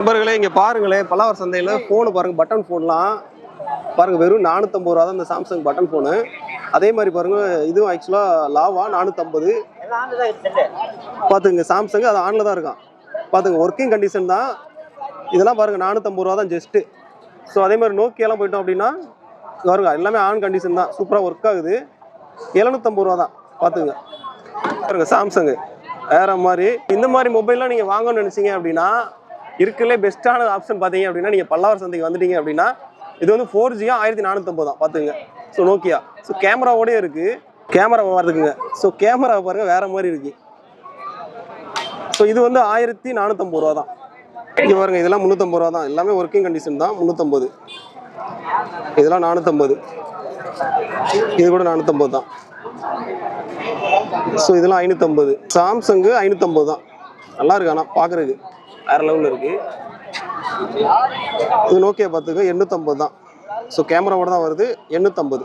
நண்பர்களே இங்கே பாருங்களேன் பல்லாவர் சந்தையில் ஃபோனு பாருங்கள் பட்டன் ஃபோன்லாம் பாருங்க வெறும் நானூற்றம்பது ரூபா தான் இந்த சாம்சங் பட்டன் ஃபோனு அதே மாதிரி பாருங்கள் இதுவும் ஆக்சுவலாக லாவா நானூற்றம்பது பார்த்துங்க சாம்சங் அது ஆனில் தான் இருக்கான். பார்த்துங்க ஒர்க்கிங் கண்டிஷன் தான். இதெல்லாம் பாருங்கள் நானூற்றம்பது ரூபா தான் ஜஸ்ட்டு ஸோ அதே மாதிரி நோக்கியெல்லாம் போயிட்டோம் அப்படின்னா பாருங்க எல்லாமே ஆன் கண்டிஷன் தான். சூப்பராக ஒர்க் ஆகுது. எழுநூற்றம்பது ரூபா தான் பார்த்துங்க பாருங்கள் சாம்சங்கு வேற மாதிரி இந்த மாதிரி மொபைல்லாம் நீங்கள் வாங்கணும்னு நினச்சிங்க அப்படின்னா இருக்கிறதுல பெஸ்ட்டான ஆப்ஷன் பார்த்தீங்க அப்படின்னா நீங்கள் பல்லாவர் சந்தைக்கு வந்துட்டீங்க அப்படின்னா இது வந்து ஃபோர் ஜியா ஆயிரத்தி நானூற்றம்பது தான். பார்த்துங்க ஸோ நோக்கியா ஸோ கேமராவோடய இருக்குது கேமரா வருதுக்குங்க ஸோ கேமரா பாருங்க வேறு மாதிரி இருக்குது ஸோ இது வந்து ஆயிரத்தி நானூற்றம்பது ரூபா தான். இங்கே பாருங்க இதெல்லாம் முந்நூற்றம்பது ரூபா தான். எல்லாமே ஒர்க்கிங் கண்டிஷன் தான். முந்நூற்றம்பது இதெல்லாம் நானூற்றம்பது இது கூட நானூற்றம்பது தான். ஸோ இதெல்லாம் ஐநூற்றம்பது சாம்சங்கு ஐநூற்றம்பது தான். நல்லா இருக்கு ஆனால் பார்க்குறதுக்கு வேறு லெவலில் இருக்குது இது நோக்கியா பார்த்துக்க எண்ணூற்றம்பது தான். ஸோ கேமராவோட தான் வருது எண்ணூற்றம்பது